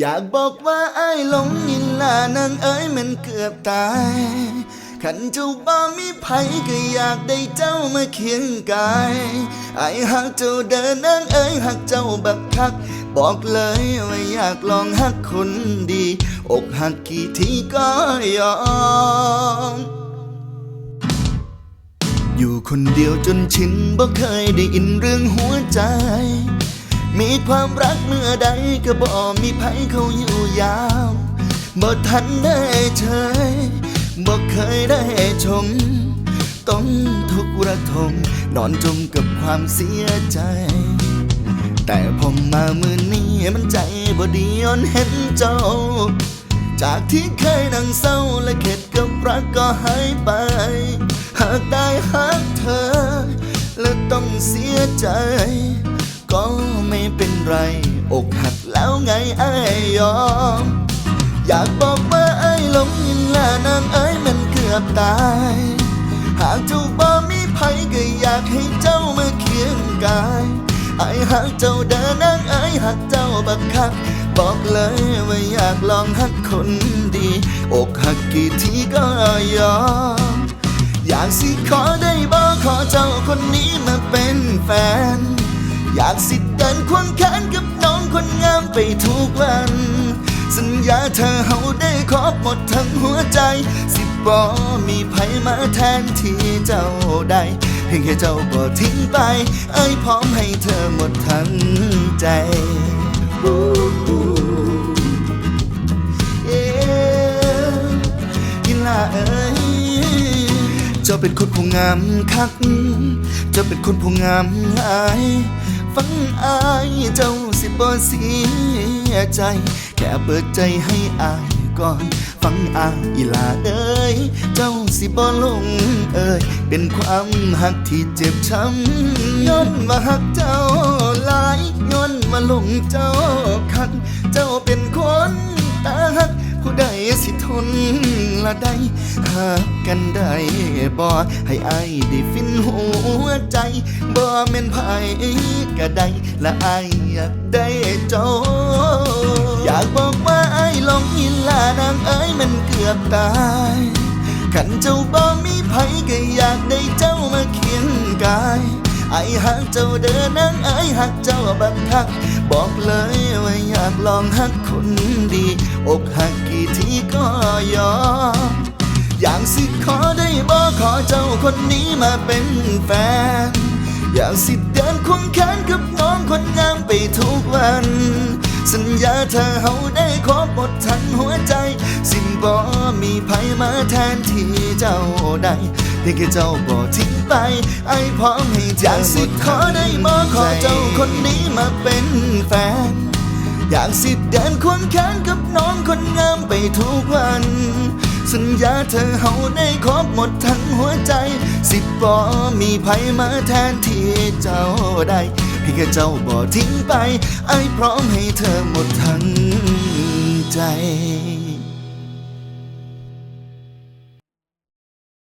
อยากบอกว่าไอ้หลงยินลานางเอ้ยมันเกือบตายขันเจ้าบ่มีไผก็อยากได้เจ้ามาเคียงกายไอ้หักเจ้าเดินนางเอ้ยหักเจ้าบักคัก บอกเลยว่าอยากลองหักคนดี อกหักกี่ทีก็ยอม อยู่คนเดียวจนชินบ่เคยได้อินเรื่องหัวใจ มีความรักเมื่อใดก็บ่มีไผเขาอยู่ยาวบ่ทันได้เชยบ่เคยได้ชม ต้องทุกระทมนอนจมกับความเสียใจ แต่พอมามือนี้มันใจบ่ดีย้อนเห็นเจ้า จากที่เคยนั่งเศร้าและเข็ดกับรักก็หายไป หากได้หักเธอ และต้องเสียใจ ไม่เป็นไร อกหักแล้วไงไอ้ยอม อยากบอกว่าไอ้หลงยินแลนางเอ้ยมันเกือบตาย หากเจ้าบ่มีไผก็อยากให้เจ้ามาเคียงกายไอ้หักเจ้าเดินนางไอ้หักเจ้าบักคักบอกเลยว่าอยากลองหักคนดี อกหักกี่ทีก็ยอม อยากสิขอได้บอกขอเจ้าคนนี้มาเป็นแฟน อยากสิเดินควงแขนกับน้องคนงามไปทุกวัน สัญญาเธอเฮาได้ขอบหมดทั้งหัวใจ สิบอมีไผมาแทนที่เจ้าได้เพียงแค่เจ้าบ่ทิ้งไปไอ้ยพร้อมให้เธอหมดทั้งใจอู้หูเอ๊ะอีหลาเอ้ยเจ้าเป็นคนผู้งามคัก เจ้าเป็นคนผู้งามหลาย ฟังอายเจ้าสิบ่เสียใจ แค่เปิดใจให้อายก่อน ฟังอายอีลาเอ้ย เจ้าสิบ่ลงเอ่ยเป็นความหักที่เจ็บช้ำย้อนมาหักเจ้าหลายย้อนมาลงเจ้าคัก ใดสิทนละได้หากกันได้บ่ให้อายได้ฟินหัวใจบ่แม่นไผก็ได้ละอายอยากได้เจ้า อยากบอกว่าอายหลงยินลานางเอ้ยมันเกือบตายขันเจ้าบ่มีไผก็อยากได้เจ้ามาเคียงกาย ไอหักเจ้าเดินนางไอหักเจ้าบักคัก บอกเลยว่าอยากลองหักคนดี อกหักกี่ทีก็ยอมอยากสิขอได้บอกขอเจ้าคนนี้มาเป็นแฟน อยากสิเดินควงแขนกับน้องคนงามไปทุกวัน สัญญาเธอเฮาได้ขอหมดทั้งหัวใจ สิ้นบ่มีไผมาแทนที่เจ้าได้ พียงแค่เจ้าบ่ทิ้งไป ไอ้พร้อมให้เธออยากสิขอได้บอขอเจ้าคนนี้มาเป็นแฟน อยากสิเดินควงแขนกับน้องคนงามไปทุกวัน สัญญาเธอเฮาได้ครบหมดทั้งหัวใจ สิบบ่มีไผมาแทนที่เจ้าได้เพียงแค่เจ้าบ่ทิ้งไป ไอ้พร้อมให้เธอหมดทั้งใจ